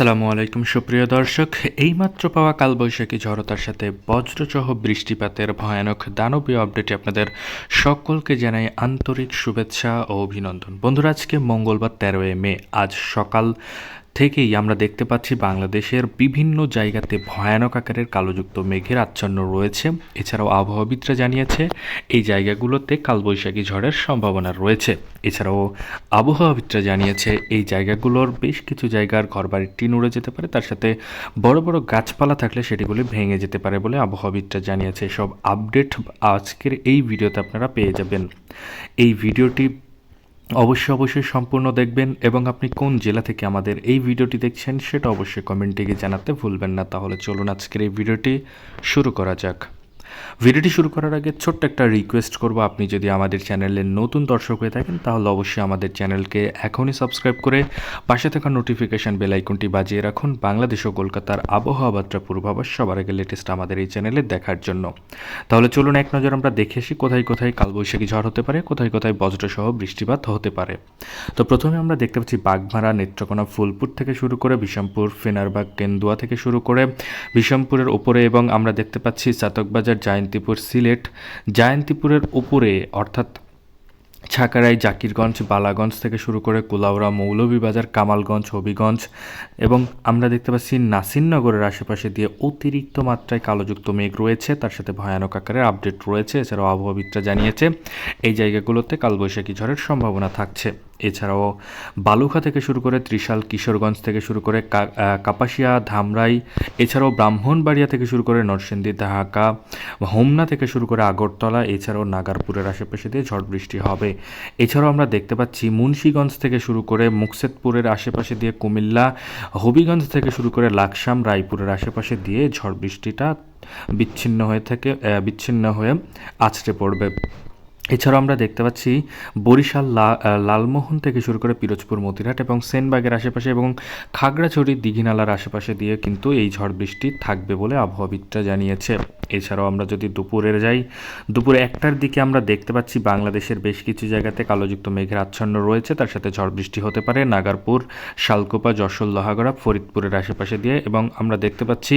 আসসালামু আলাইকুম, সুপ্রিয় দর্শক। এইমাত্র পাওয়া কালবৈশাখী ঝড়তার সাথে বজ্রসহ বৃষ্টিপাতের ভয়ানক দানবীয় আপডেটে আপনাদের সকলকে জানাই আন্তরিক শুভেচ্ছা ও অভিনন্দন। বন্ধুরা, আজকে মঙ্গলবার তেরোই মে, আজ সকাল থেকেই আমরা দেখতে পাচ্ছি বাংলাদেশের বিভিন্ন জায়গাতে ভয়ানক আকারের কালোযুক্ত মেঘের আচ্ছন্ন রয়েছে। এছাড়াও আবহাওয়াবিদরা জানিয়েছে, এই জায়গাগুলোতে কালবৈশাখী ঝড়ের সম্ভাবনা রয়েছে। এছাড়াও আবহাওয়াবিদরা জানিয়েছে, এই জায়গাগুলোর বেশ কিছু জায়গার ঘরবাড়ির টিন উড়ে যেতে পারে। তার সাথে বড় বড় গাছপালা থাকলে সেটিগুলি ভেঙে যেতে পারে বলে আবহাওয়াবিদরা জানিয়েছে। সব আপডেট আজকের এই ভিডিওতে আপনারা পেয়ে যাবেন। এই ভিডিওটি অবশ্যই অবশ্যই সম্পূর্ণ দেখবেন এবং আপনি কোন জেলা থেকে আমাদের এই ভিডিওটি দেখছেন সেটা অবশ্যই কমেন্টে গিয়ে জানাতে ভুলবেন না। তাহলে চলুন আজকের এই ভিডিওটি শুরু করা যাক। ভিডিওটি শুরু করার আগে ছোট্ট একটা রিকোয়েস্ট করব। আপনি যদি আমাদের চ্যানেলের নতুন দর্শক হয়ে থাকেন, তাহলে অবশ্যই আমাদের চ্যানেলকে এখনই সাবস্ক্রাইব করে পাশে থাকা নোটিফিকেশান বেল আইকনটি বাজিয়ে রাখুন। বাংলাদেশ ও কলকাতার আবহাওয়া বার্তা পূর্বাভাস সবার আগে লেটেস্ট আমাদের এই চ্যানেলে দেখার জন্য। তাহলে চলুন এক নজর আমরা দেখে আসি কোথায় কোথায় কালবৈশাখী ঝড় হতে পারে, কোথায় কোথায় বজ্রসহ বৃষ্টিপাত হতে পারে। তো প্রথমে আমরা দেখতে পাচ্ছি বাগমারা, নেত্রকোনা, ফুলপুর থেকে শুরু করে বিষমপুর ফেনারবাগ, কেন্দুয়া থেকে শুরু করে বিষমপুরের ওপরে এবং আমরা দেখতে পাচ্ছি চাতকবাজার জায়ন্তীপুর সিলেট। জয়ন্তীপুরের উপরে, অর্থাৎ ছাকারাই, জাকিরগঞ্জ, বালাগঞ্জ থেকে শুরু করে কুলাউড়া, মৌলভীবাজার, কামালগঞ্জ, হবিগঞ্জ এবং আমরা দেখতে পাচ্ছি নাসিরনগরের আশেপাশে দিয়ে অতিরিক্ত মাত্রায় কালোযুক্ত মেঘ রয়েছে। তার সাথে ভয়ানক আকারের আপডেট রয়েছে। এছাড়াও আবহাওয়াবিদরা জানিয়েছে, এই জায়গাগুলোতে কালবৈশাখী ঝড়ের সম্ভাবনা থাকছে। এছাড়াও বালুখা থেকে শুরু করে ত্রিশাল, কিশোরগঞ্জ থেকে শুরু করে কাপাসিয়া, ধামরাই, এছাড়াও ব্রাহ্মণবাড়িয়া থেকে শুরু করে নরসিংদী, ঢাকা, হোমনা থেকে শুরু করে আগরতলা, এছাড়াও নাগারপুরের আশেপাশে দিয়ে ঝড় বৃষ্টি হবে। এছাড়াও আমরা দেখতে পাচ্ছি মুন্সীগঞ্জ থেকে শুরু করে মুকসেদপুরের আশেপাশে দিয়ে কুমিল্লা, হবিগঞ্জ থেকে শুরু করে লাকসাম, রায়পুরের আশেপাশে দিয়ে ঝড় বৃষ্টিটা বিচ্ছিন্ন হয়ে থেকে বিচ্ছিন্ন হয়ে আছড়ে পড়বে। এছাড়াও আমরা দেখতে পাচ্ছি বরিশাল লালমোহন থেকে শুরু করে পিরোজপুর, মতিরহাট এবং সেনবাগের আশেপাশে এবং খাগড়াছড়ি দীঘিনালার আশেপাশে দিয়ে কিন্তু এই ঝড় বৃষ্টি থাকবে বলে আবহাওয়াবিদরা জানিয়েছে। এছাড়াও আমরা যদি দুপুরের যাই, দুপুরে একটার দিকে আমরা দেখতে পাচ্ছি বাংলাদেশের বেশ কিছু জায়গাতে কালোযুক্ত মেঘের আচ্ছন্ন রয়েছে। তার সাথে ঝড় বৃষ্টি হতে পারে। নাগারপুর, শালকোপা, যশোর, লোহাগড়া, ফরিদপুরের আশেপাশে দিয়ে এবং আমরা দেখতে পাচ্ছি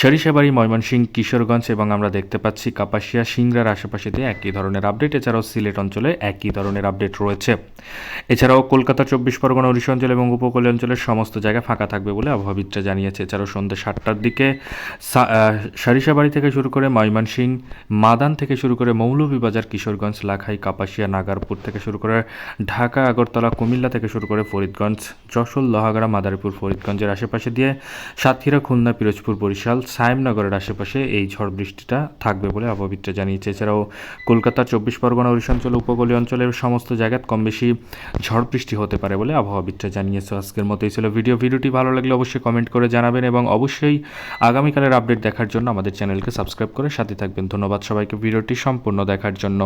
সরিষাবাড়ি, ময়মনসিংহ, কিশোরগঞ্জ এবং আমরা দেখতে পাচ্ছি কাপাসিয়া, সিংড়ার আশেপাশে দিয়ে একই ধরনের আপডেট। এছাড়াও সিলেট অঞ্চলে একই ধরনের আপডেট রয়েছে। এছাড়াও কলকাতা, চব্বিশ পরগনা, উড়িষ্যা অঞ্চল এবং উপকূলীয় অঞ্চলের সমস্ত জায়গা ফাঁকা থাকবে বলে আবহাওয়াবিদরা জানিয়েছে। এছাড়াও সন্ধ্যে সাতটার দিকে সারিসাবাড়ি থেকে শুরু করে ময়মনসিং মাদান থেকে শুরু করে মৌলভীবাজার, কিশোরগঞ্জ, লাখাই, কাপাসিয়া, নাগারপুর থেকে শুরু করে ঢাকা, আগরতলা, কুমিল্লা থেকে শুরু করে ফরিদগঞ্জ, যশোর, লোহাগড়া, মাদারীপুর, ফরিদগঞ্জের আশেপাশে দিয়ে সাতক্ষীরা, খুলনা, পিরোজপুর, বরিশাল, সায়েমনগরের আশেপাশে এই ঝড় বৃষ্টিটা থাকবে বলে আবহাওয়াবিদরা জানিয়েছে। এছাড়াও কলকাতার চব্বিশ পরগনা অঞ্চল উপকূলীয় অঞ্চলের সমস্ত জায়গায় কম বেশি ঝড় বৃষ্টি হতে পারে বলে আবহাওয়াবিদরা জানিয়েছে। আজকের মতো এই ছিল ভিডিও। ভিডিওটি ভালো লাগলে অবশ্যই কমেন্ট করে জানাবেন এবং অবশ্যই আগামীকালের আপডেট দেখার জন্য আমাদের চ্যানেলকে সাবস্ক্রাইব করে সাথে থাকবেন। ধন্যবাদ সবাইকে। ভিডিওটি সম্পূর্ণ দেখার জন্য।